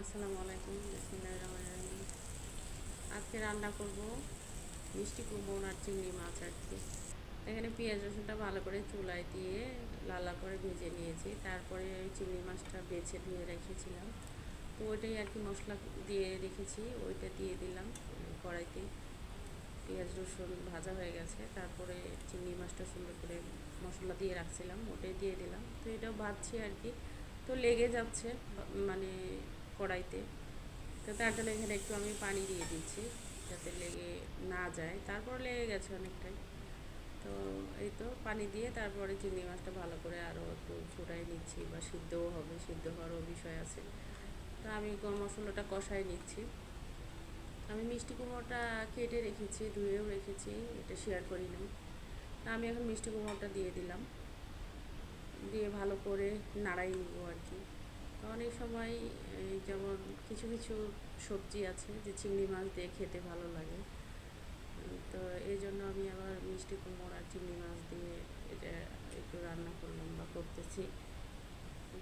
আসসালামু আলাইকুম, বিসমিল্লাহির আজকে রান্না করব, মিষ্টি কুমড় আর চিংড়ি মাছ আর কি এখানে পেঁয়াজ রসুনটা ভালো করে চুলায় দিয়ে লালা করে ভেজে নিয়েছি। তারপরে ওই চিংড়ি মাছটা বেছে ধুয়ে রেখেছিলাম। তো ওইটাই আর কি মশলা দিয়ে রেখেছি, ওইটা দিয়ে দিলাম কড়াইতে। পেঁয়াজ রসুন ভাজা হয়ে গেছে, তারপরে চিংড়ি মাছটা সুন্দর করে মশলা দিয়ে রাখছিলাম, ওটাই দিয়ে দিলাম। তো এটাও ভাজছি আর কি। তো লেগে যাচ্ছে মানে কড়াইতে। তো তার জন্য এখানে একটু আমি পানি দিয়ে দিচ্ছি, যাতে লেগে না যায়। তারপর লেগে গেছে অনেকটাই। তো এই তো পানি দিয়ে তারপরে চিংড়ি মাছটা ভালো করে আরও একটু ফুটাই নিচ্ছি, বা সিদ্ধও হবে, সিদ্ধ হওয়ারও বিষয় আছে। তো আমি গরম মশলাটা কষাই নিচ্ছি। আমি মিষ্টি কুমড়োটা কেটে রেখেছি, ধুয়েও রেখেছি, এটা শেয়ার করি নাই। আমি এখন মিষ্টি কুমড়োটা দিয়ে দিলাম। দিয়ে ভালো করে নাড়াই নিব আর কি। অনেক সময় যেমন কিছু কিছু সবজি আছে যে চিংড়ি মাছ দিয়ে খেতে ভালো লাগে। তো এই জন্য আমি আবার মিষ্টি কুমড়ো আর চিংড়ি মাছ দিয়ে এটা একটু রান্না করলাম বা করতেছি।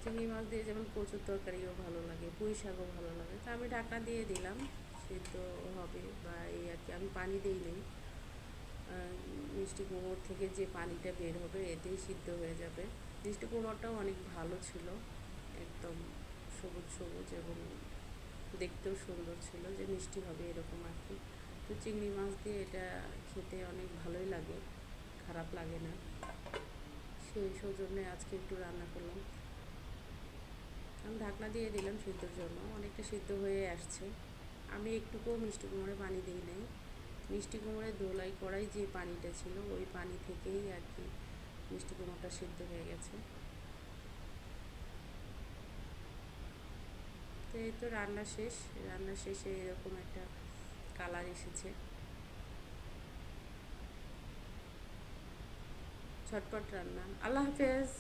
চিংড়ি মাছ দিয়ে যেমন প্রচুর তরকারিও ভালো লাগে, পুঁই শাকও ভালো লাগে। তো আমি ঢাকা দিয়ে দিলাম, সিদ্ধ হবে বা এই আর কি। আমি পানি দিই নেই। মিষ্টি কুমড়োর থেকে যে পানিটা বের হবে এতেই সিদ্ধ হয়ে যাবে। মিষ্টি কুমড়োটাও অনেক ভালো ছিল। একদম সবুজ সবুজ এবং দেখতেও সুন্দর ছিল যে মিষ্টি হবে এরকম আর কি। তো চিংড়ি মাছ দিয়ে এটা খেতে অনেক ভালোই লাগে, খারাপ লাগে না। সেই সৌজন্যে আজকে একটু রান্না করলাম। আমি ঢাকনা দিয়ে দিলাম সিদ্ধর জন্য, অনেকটা সিদ্ধ হয়ে আসছে। আমি একটুকুও মিষ্টি কুমড়ে পানি দিই নাই। মিষ্টি কুমড়ে দোলাই করাই যে পানিটা ছিল, ওই পানি থেকেই আর কি মিষ্টি কুমড়োটা সিদ্ধ হয়ে গেছে। তো এই তো রান্না শেষ, রান্না শেষে এরকম একটা কালার এসেছে। ছটপট রান্না। আল্লাহ হাফেজ।